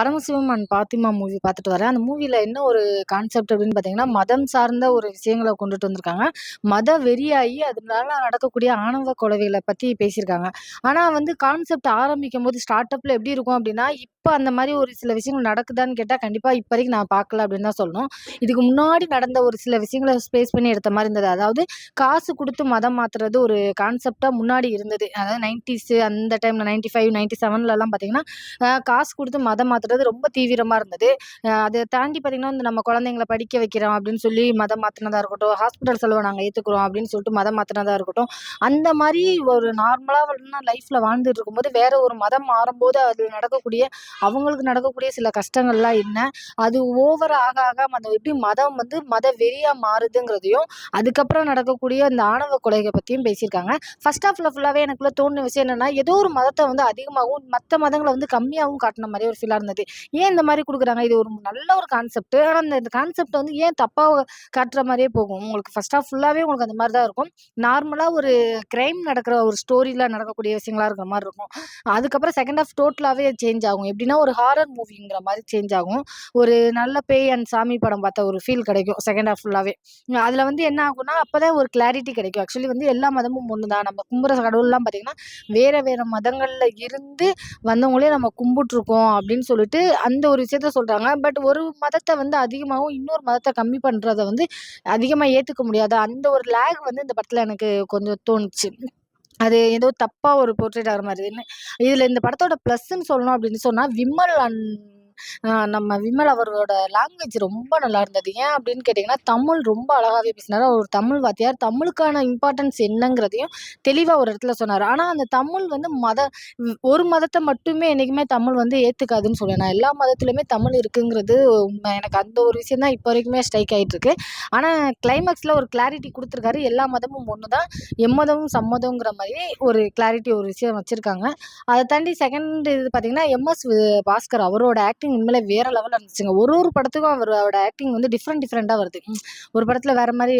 Paramasivam and Fathima movie பார்த்துட்டு வரேன். அந்த மூவியில் என்ன ஒரு கான்செப்ட் அப்படின்னு பார்த்தீங்கன்னா, மதம் சார்ந்த ஒரு விஷயங்களை கொண்டுட்டு வந்திருக்காங்க. மத வெறியாகி அதனால நடக்கக்கூடிய ஆணவ கொலவைகளை பற்றி பேசியிருக்காங்க. ஆனால் வந்து கான்செப்ட் ஆரம்பிக்கும்போது ஸ்டார்ட் அப்பில் எப்படி இருக்கும் அப்படின்னா, இப்போ அந்த மாதிரி ஒரு சில விஷயங்கள் நடக்குதான்னு கேட்டால் கண்டிப்பாக இப்போ வரைக்கும் நான் பார்க்கல அப்படின்னு தான் சொல்லணும். இதுக்கு முன்னாடி நடந்த ஒரு சில விஷயங்களை ஸ்பேஸ் பண்ணி எடுத்த மாதிரி இருந்தது. அதாவது காசு கொடுத்து மதம் மாத்துறது ஒரு கான்செப்டாக முன்னாடி இருந்தது. அதாவது 90ஸ் அந்த டைமில் நைன்டி ஃபைவ் நைன்டி செவன்லலாம் பார்த்தீங்கன்னா, காசு கொடுத்து மதம் மாத்துறது ரொம்ப தீவிரமாக இருந்தது. அதை தாண்டி பார்த்தீங்கன்னா, வந்து நம்ம குழந்தைங்கள படிக்க வைக்கிறோம் அப்படின்னு சொல்லி மதம் மாற்றினதாக இருக்கட்டும், ஹாஸ்பிட்டல் செலவை நாங்கள் ஏற்றுக்குறோம் அப்படின்னு சொல்லிட்டு மதம் மாற்றினதாக இருக்கட்டும். அந்த மாதிரி ஒரு நார்மலாக லைஃப்பில் வாழ்ந்துட்டு இருக்கும்போது, வேறு ஒரு மதம் மாறும்போது அது நடக்கக்கூடிய அவங்களுக்கு நடக்கக்கூடிய சில கஷ்டங்கள்லாம் என்ன? அது ஓவர் ஆக ஆக அந்த எப்படி மதம் வந்து மத வெறியாக மாறுதுங்கிறதையும், அதுக்கப்புறம் நடக்கக்கூடிய அந்த ஆணவ கொலைகளை பற்றியும் பேசியிருக்காங்க. ஃபர்ஸ்ட் ஆஃப்ல ஃபுல்லாகவே எனக்குள்ள தோணுன விஷயம் என்னன்னா, ஏதோ ஒரு மதத்தை வந்து அதிகமாகவும் மற்ற மதங்களை வந்து கம்மியாகவும் காட்டின மாதிரி ஒரு ஃபீலாக இருந்தது. ஏன் இந்த மாதிரி கொடுக்குறாங்க இது ஒரு நல்ல ஒரு கான்செப்ட். ஆனால் இந்த கான்செப்ட் வந்து ஏன் தப்பாக காட்டுற மாதிரியே போகும். உங்களுக்கு ஃபர்ஸ்ட் ஆஃப் ஃபுல்லாவே உங்களுக்கு அந்த மாதிரி தான் இருக்கும். நார்மலாக ஒரு கிரைம் நடக்கிற ஒரு ஸ்டோரில நடக்கக்கூடிய விஷயங்களா இருக்கிற மாதிரி இருக்கும். அதுக்கப்புறம் செகண்ட் ஆஃப் டோட்டலாகவே சேஞ்ச் ஆகும். எப்படின்னா ஒரு ஹாரர் மூவிங்கிற மாதிரி சேஞ்ச் ஆகும். ஒரு நல்ல பேய் அண்ட் சாமி படம் பார்த்த ஒரு ஃபீல் கிடைக்கும். செகண்ட் ஆஃப் ஃபுல்லாவே. அதுல வந்து என்ன ஆகும்னா, அப்பதான் ஒரு கிளாரிட்டி கிடைக்கும். ஆக்சுவலி வந்து எல்லா மதமும் ஒன்று தான். நம்ம கும்புற கடவுள்லாம் பார்த்தீங்கன்னா, வேறு வேறு மதங்கள்ல இருந்து வந்தவங்களே நம்ம கும்பிட்டுருக்கோம் அப்படின்னு சொல்லி சொல்லிட்டு அந்த ஒரு விஷயத்த சொல்கிறாங்க பட் ஒரு மதத்தை வந்து அதிகமாகவும் இன்னொரு மதத்தை கம்மி பண்ணுறதை வந்து அதிகமாக ஏற்றுக்க முடியாது. அந்த ஒரு லேக் வந்து இந்த படத்தில் எனக்கு கொஞ்சம் தோணுச்சு. அது ஏதோ தப்பாக ஒரு போர்ட்ரேட் ஆகிற மாதிரி இதில் இந்த படத்தோட ப்ளஸ்ன்னு சொல்லணும் அப்படின்னு சொன்னால் விமல் அண்ட் நம்ம விமல் அவர்களோட லாங்குவேஜ் ரொம்ப நல்லா இருந்தது. ஏன் அப்படின்னு கேட்டிங்கன்னா தமிழ் ரொம்ப அழகாவே பேசினார் ஒரு தமிழ் வாத்தியார். தமிழுக்கான இம்பார்ட்டன்ஸ் என்னங்கிறதையும் தெளிவாக ஒரு இடத்துல சொன்னார் ஆனால் அந்த தமிழ் வந்து மத ஒரு மதத்தை மட்டுமே என்னைக்குமே தமிழ் வந்து ஏற்றுக்காதுன்னு சொல்லுவேன். நான் எல்லா மதத்துலையுமே தமிழ் இருக்குங்கிறது எனக்கு அந்த ஒரு விஷயம் தான் இப்போ வரைக்குமே ஸ்ட்ரைக் ஆகிட்டுருக்கு ஆனால் கிளைமேக்ஸில் ஒரு கிளாரிட்டி கொடுத்துருக்காரு எல்லா மதமும் ஒன்று தான். எம்மதமும் சம்மதங்கிற மாதிரி ஒரு கிளாரிட்டி ஒரு விஷயம் வச்சுருக்காங்க அதை தாண்டி செகண்ட் இது பார்த்தீங்கன்னா, எம்.எஸ். பாஸ்கர் அவரோட ஆக்டிங் உண்மையிலே வேற லெவலில் இருந்துச்சுங்க. ஒரு ஒரு படத்துக்கும் அவரோட ஆக்டிங் வந்து டிஃப்ரெண்ட் டிஃப்ரெண்ட்டாக வருது. ஒரு படத்தில் வேற மாதிரி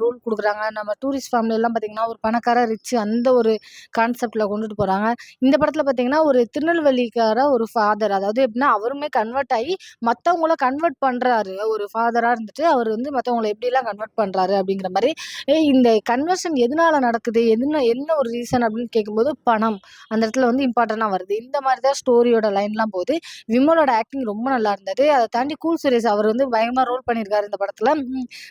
ரோல் கொடுக்குறாங்க நம்ம டூரிஸ்ட் ஃபேமிலியெல்லாம் பார்த்தீங்கன்னா, ஒரு பணக்கார ரிச்சு அந்த ஒரு கான்செப்டில் கொண்டுட்டு போகிறாங்க இந்த படத்தில் பார்த்தீங்கன்னா, ஒரு திருநெல்வேலிக்கார ஒரு ஃபாதர். அதாவது எப்படின்னா, அவருமே கன்வெர்ட் ஆகி மற்றவங்கள கன்வெர்ட் பண்ணுறாரு ஒரு ஃபாதராக இருந்துட்டு, அவர் வந்து மற்றவங்கள எப்படிலாம் கன்வெர்ட் பண்ணுறாரு அப்படிங்கிற மாதிரி இந்த கன்வர்ஷன் எதனால நடக்குது? எதுனா என்ன ஒரு ரீசன் அப்படின்னு கேட்கும்போது, பணம். அந்த இடத்துல வந்து இம்பார்ட்டண்ட்டாக வருது. இந்த மாதிரி தான் ஸ்டோரியோட லைன்லாம் போகுது. விமலோட ஆக்டிங் ரொம்ப நல்லா இருந்தது. அதை தாண்டி கூல் சுரேஷ் அவர் வந்து பயங்கரமாக ரோல் பண்ணியிருக்காரு இந்த படத்தில்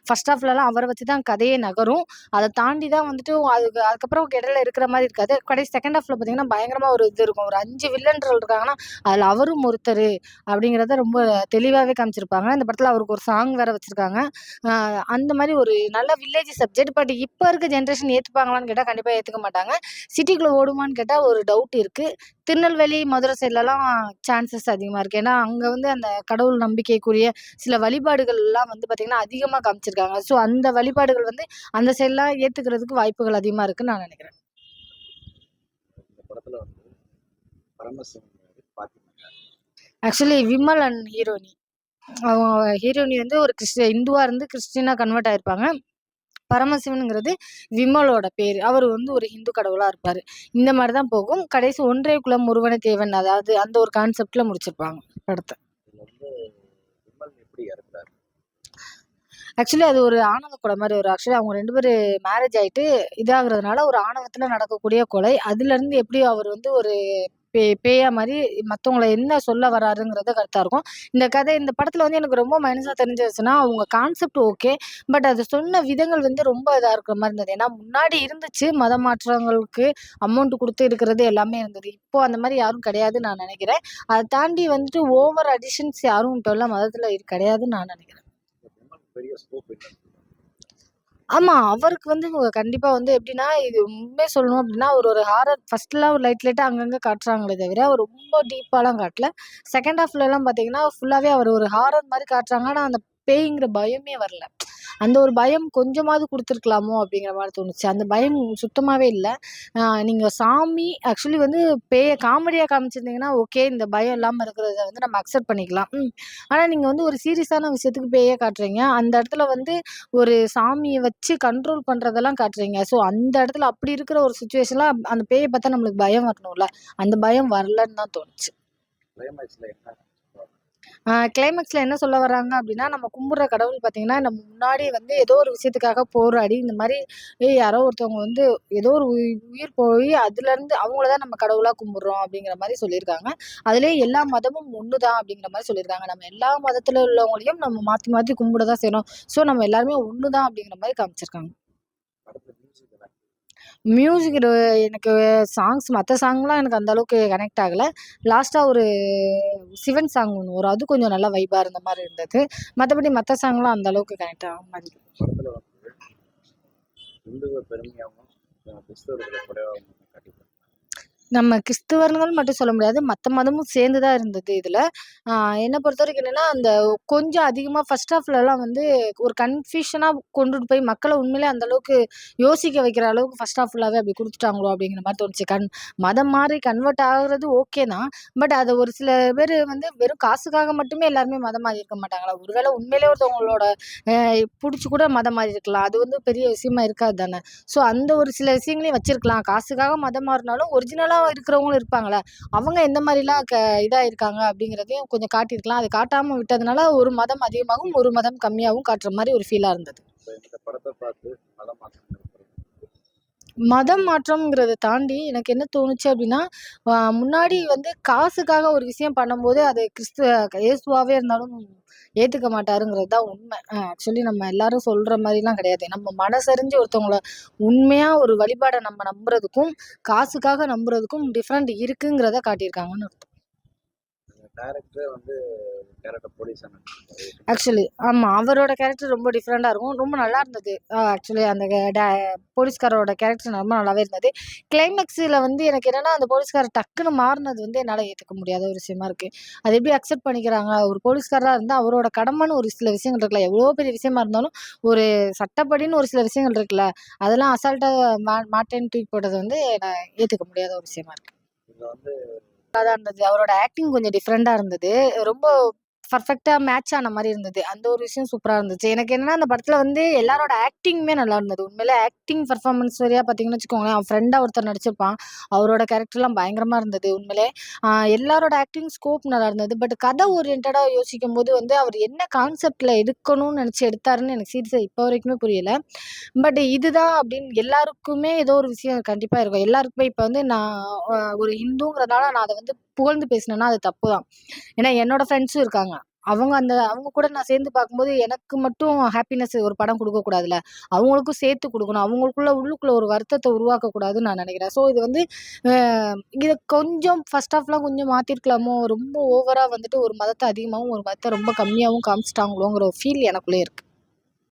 ஃபர்ஸ்ட் ஹாஃப்லலாம் அவரை வச்சு தான் கதையே நகரும். அதை தாண்டி தான் வந்துட்டு அதுக்கு அதுக்கப்புறம் இடையில இருக்கிற மாதிரி இருக்காது. கடைசி செகண்ட் ஹாஃப்ல பார்த்தீங்கன்னா, பயங்கரமாக ஒரு இது இருக்கும். ஒரு 5 வில்லன் இருக்காங்கன்னா, அதில் அவரும் ஒருத்தர் அப்படிங்கிறத ரொம்ப தெளிவாகவே காமிச்சிருப்பாங்க. இந்த படத்தில் அவருக்கு ஒரு சாங் வேற வச்சிருக்காங்க. அந்த மாதிரி ஒரு நல்ல வில்லேஜ் சப்ஜெக்ட். பட் இப்போ இருக்க ஜென்ரேஷன் ஏற்றுப்பாங்களான்னு கேட்டால் கண்டிப்பாக ஏற்றுக்க மாட்டாங்க. சிட்டிக்குள்ளே ஓடுமான்னு கேட்டால் ஒரு டவுட் இருக்குது திருநெல்வேலி, மதுரை சைட்லலாம் சான்சஸ் அதிகமா இருக்கு. ஏன்னா, அங்க வந்து அந்த கடவுள் நம்பிக்கைக்குரிய சில வழிபாடுகள்லாம் வந்து பார்த்தீங்கன்னா, அதிகமா காமிச்சிருக்காங்க. ஸோ அந்த வழிபாடுகள் வந்து அந்த சைட்லாம் ஏத்துக்கிறதுக்கு வாய்ப்புகள் அதிகமா இருக்குன்னு நான் நெனைக்கிறேன். ஆக்சுவலி விமல் அண்ட் ஹீரோயினி. அவங்க ஹீரோயினி வந்து ஒரு கிறிஸ்டி இந்துவா இருந்து கிறிஸ்டியனா கன்வெர்ட் ஆயிருப்பாங்க. பரமசிவனுங்கிறது விமலோட பேர் அவர் வந்து ஒரு ஹிந்து கடவுளா இருப்பார் இந்த மாதிரி தான் போகும். கடைசி ஒன்றே குலம் ஒருவனே தேவன். அதாவது அந்த ஒரு கான்செப்ட்ல முடிச்சிருப்பாங்க படத்தை ஆக்சுவலி அது ஒரு ஆணவ கொலை மாதிரி ஒரு ஆக்சுவலி அவங்க ரெண்டு பேரும் மேரேஜ் ஆயிட்டு இதாகிறதுனால ஒரு ஆணவத்தில் நடக்கக்கூடிய கொலை. அதுலேருந்து எப்படி அவர் வந்து ஒரு பே பேயா மாதிரி மற்றவங்கள என்ன சொல்ல வராருங்கிறத கருத்தாக இருக்கும். இந்த கதை இந்த படத்தில் வந்து எனக்கு ரொம்ப மைனஸாக தெரிஞ்சிருச்சுன்னா அவங்க கான்செப்ட் ஓகே. பட் அது சொன்ன விதங்கள் வந்து ரொம்ப இதாக இருக்கிற மாதிரி இருந்தது. ஏன்னா முன்னாடி இருந்துச்சு மத மாற்றங்களுக்கு அமௌண்ட் கொடுத்து இருக்கிறது எல்லாமே இருந்தது. இப்போ அந்த மாதிரி யாரும் கிடையாதுன்னு நான் நினைக்கிறேன் அதை தாண்டி வந்துட்டு ஓவர் அடிஷன்ஸ் யாரும் இப்பல்லாம் மதத்தில் கிடையாதுன்னு நான் நினைக்கிறேன் விமலுக்கு பெரிய ஸ்கோப் இல்ல. ஆமா. அவருக்கு வந்து கண்டிப்பா வந்து எப்படின்னா, இது உண்மைய சொல்லணும் அப்படின்னா, ஒரு ஒரு ஹாரர் ஃபர்ஸ்ட்லாம் ஒரு லைட் லைட்டா அங்கங்க காட்டுறாங்களே தவிர, ரொம்ப டீப்பாலாம் காட்டல. செகண்ட் ஹாஃப்லலாம் பார்த்தீங்கன்னா, ஃபுல்லாவே அவர் ஒரு ஹாரர் மாரி காட்டுறாங்க. ஆனா அந்த பேய்ங்கிற பயமே வரல. அந்த ஒரு பயம் கொஞ்சமாவது கொடுத்துருக்கலாமோ அப்படிங்கிற மாதிரி தோணுச்சு. அந்த பயம் சுத்தமாகவே இல்லை நீங்கள் சாமி ஆக்சுவலி வந்து பேய காமெடியாக காமிச்சிருந்தீங்கன்னா, ஓகே. இந்த பயம் இல்லாமல் இருக்கிறத வந்து நம்ம அக்செப்ட் பண்ணிக்கலாம். ஆனால் நீங்கள் வந்து ஒரு சீரியஸான விஷயத்துக்கு பேய காட்டுறீங்க. அந்த இடத்துல வந்து ஒரு சாமியை வச்சு கண்ட்ரோல் பண்ணுறதெல்லாம் காட்டுறீங்க. ஸோ அந்த இடத்துல அப்படி இருக்கிற ஒரு சுச்சுவேஷனில் அந்த பேயை பார்த்தா நம்மளுக்கு பயம் வரணும்ல. அந்த பயம் வரலன்னு தான் தோணுச்சு. என்ன கிளைமேக்ஸில் என்ன சொல்ல வராங்க அப்படின்னா நம்ம கும்பிட்ற கடவுள் பார்த்தீங்கன்னா நம்ம முன்னாடி வந்து ஏதோ ஒரு விஷயத்துக்காக போராடி இந்த மாதிரி ஏய் யாரோ ஒருத்தவங்க வந்து ஏதோ ஒரு உயி- உயிர் போய் அதுலேருந்து அவங்கள தான் நம்ம கடவுளாக கும்பிட்றோம் அப்படிங்கிற மாதிரி சொல்லியிருக்காங்க. அதுலேயே எல்லா மதமும் ஒன்று தான் அப்படிங்கிற மாதிரி சொல்லியிருக்காங்க. நம்ம எல்லா மதத்தில் உள்ளவங்களையும் நம்ம மாற்றி மாற்றி கும்பிட தான் செய்கிறோம் ஸோ நம்ம எல்லாருமே ஒன்று தான் அப்படிங்கிற மாதிரி காமிச்சிருக்காங்க. மியூசிக் எனக்கு சாங்ஸ் மற்ற சாங்லாம் எனக்கு அந்தளவுக்கு கனெக்ட் ஆகலை. லாஸ்ட்டாக ஒரு சிவன் சாங் ஒன்று வரும். அது கொஞ்சம் நல்லா வைபாக இருந்த மாதிரி இருந்தது. மற்றபடி மற்ற சாங்லாம் அந்த அளவுக்கு கனெக்ட் ஆக மாதிரி பெருமையாகவும் நம்ம கிறிஸ்துவர்கள் மட்டும் சொல்ல முடியாது. மற்ற மதமும் சேர்ந்து தான் இருந்தது இதில். என்னை பொறுத்த வரைக்கும் என்னென்னா அந்த கொஞ்சம் அதிகமாக ஃபர்ஸ்ட் ஹாஃப்லலாம் வந்து ஒரு கன்ஃபியூஷனாக கொண்டுட்டு போய் மக்களை உண்மையிலே அந்த அளவுக்கு யோசிக்க வைக்கிற அளவுக்கு ஃபர்ஸ்ட் ஹாஃப் ஃபுல்லாகவே அப்படி கொடுத்துட்டாங்களோ அப்படிங்கிற மாதிரி தோணுச்சு. கன் மதம் மாதிரி கன்வெர்ட் ஆகுறது ஓகே தான். பட் அதை ஒரு சில பேர் வந்து வெறும் காசுக்காக மட்டுமே எல்லாருமே மதம் மாறி இருக்க மாட்டாங்களா? ஒருவேளை உண்மையிலே ஒருத்தவங்களோட பிடிச்சி கூட மதம் மாறி இருக்கலாம். அது வந்து பெரிய விஷயமா இருக்காது தானே. ஸோ அந்த ஒரு சில விஷயங்களையும் வச்சிருக்கலாம். காசுக்காக மதம் மாறினாலும் ஒரிஜினலாக இருக்கிறவங்களும் இருப்பாங்களே அவங்க எந்த மாதிரிலாம் க இதாக இருக்காங்க அப்படிங்கிறதையும் கொஞ்சம் காட்டியிருக்கலாம். அது காட்டாமல் விட்டதுனால ஒரு மதம் அதிகமாகவும் ஒரு மதம் கம்மியாகவும் காட்டுற மாதிரி ஒரு ஃபீலாக இருந்தது. மதம் மாற்றம்ங்கிறத தாண்டி எனக்கு என்ன தோணுச்சு அப்படின்னா முன்னாடி வந்து காசுக்காக ஒரு விஷயம் பண்ணும்போது அது கிறிஸ்துவ இயேசுவாவே இருந்தாலும் ஏற்றுக்க மாட்டாருங்கிறது தான் உண்மை. ஆக்சுவலி நம்ம எல்லாரும் சொல்கிற மாதிரிலாம் கிடையாது. நம்ம மனசறிஞ்சு ஒருத்தவங்கள உண்மையாக ஒரு வழிபாடை நம்ம நம்புறதுக்கும் காசுக்காக நம்புறதுக்கும் டிஃப்ரெண்ட் இருக்குங்கிறத காட்டியிருக்காங்கன்னு அர்த்தம். டேரக்டரே வந்து கேரக்டர் போலீஸ் ஆக்சுவலி ஆமாம் அவரோட கேரக்டர் ரொம்ப டிஃப்ரெண்ட்டாக இருக்கும். ரொம்ப நல்லா இருந்தது. ஆக்சுவலி அந்த போலீஸ்காரோட கேரக்டர் ரொம்ப நல்லாவே இருந்தது. கிளைமேக்ஸில் வந்து எனக்கு என்னன்னா அந்த போலீஸ்காரர் டக்குன்னு மாறினது வந்து என்னால் ஏற்றுக்க முடியாத ஒரு விஷயமா இருக்குது அது எப்படி அக்செப்ட் பண்ணிக்கிறாங்க? ஒரு போலீஸ்காரராக இருந்தால் அவரோட கடமைன்னு ஒரு சில விஷயங்கள் இருக்குல்ல எவ்வளோ பெரிய விஷயமா இருந்தாலும் ஒரு சட்டப்படின்னு ஒரு சில விஷயங்கள் இருக்குல்ல அதெல்லாம் அசால்ட்டாக மா மாட்டேன்னு தூக்கி போட்டது வந்து நான் ஏற்றுக்க முடியாத ஒரு விஷயமா இருக்கு. இதில் வந்து தான் இருந்தது. அவரோட ஆக்டிங் கொஞ்சம் டிஃப்ரெண்டாக இருந்தது. ரொம்ப பர்ஃபெக்டாக மேட்ச் ஆன மாதிரி இருந்தது. அந்த ஒரு விஷயம் சூப்பராக இருந்துச்சு. எனக்கு என்னன்னா அந்த படத்தில் வந்து எல்லாரோட ஆக்டிங்குமே நல்லா இருந்தது. உண்மையிலே ஆக்டிங் பர்ஃபார்மன்ஸ் வழியாக பார்த்தீங்கன்னு வச்சுக்கோங்களேன் அவன் ஃப்ரெண்டாக ஒருத்தர் நடிச்சிருப்பான். அவரோட கேரக்டர்லாம் பயங்கரமாக இருந்தது உண்மையிலே. எல்லாரோட ஆக்டிங் ஸ்கோப் நல்லா இருந்தது. பட் கதை ஓரியன்டாக யோசிக்கும் போது வந்து அவர் என்ன கான்செப்டில் எடுக்கணும்னு நினச்சி எடுத்தாருன்னு எனக்கு சீரியஸாக இப்போ வரைக்குமே புரியல. பட் இதுதான் அப்படின்னு எல்லாருக்குமே ஏதோ ஒரு விஷயம் கண்டிப்பாக இருக்கும். எல்லாருக்குமே இப்போ வந்து நான் ஒரு ஹிந்துங்கிறதுனால நான் அதை வந்து புகழ்ந்து பேசினேன்னா அது தப்பு தான் ஏன்னா என்னோட ஃப்ரெண்ட்ஸும் இருக்காங்க. அவங்க அந்த அவங்க கூட நான் சேர்ந்து பார்க்கும்போது எனக்கு மட்டும் ஹாப்பினஸ் ஒரு படம் கொடுக்கக்கூடாதுல்ல அவங்களுக்கும் சேர்த்து கொடுக்கணும். அவங்களுக்குள்ள உள்ளுக்குள்ள ஒரு வருத்தத்தை உருவாக்கக்கூடாதுன்னு நான் நினைக்கிறேன். ஸோ இது வந்து இதை கொஞ்சம் ஃபர்ஸ்ட் ஆஃப்லாம் கொஞ்சம் மாற்றிருக்கலாமோ ரொம்ப ஓவராக வந்துட்டு ஒரு மதத்தை அதிகமாகவும் ஒரு மதத்தை ரொம்ப கம்மியாகவும் காமிச்சிட்டாங்களோங்கிற ஒரு ஃபீல் எனக்குள்ளே இருக்குது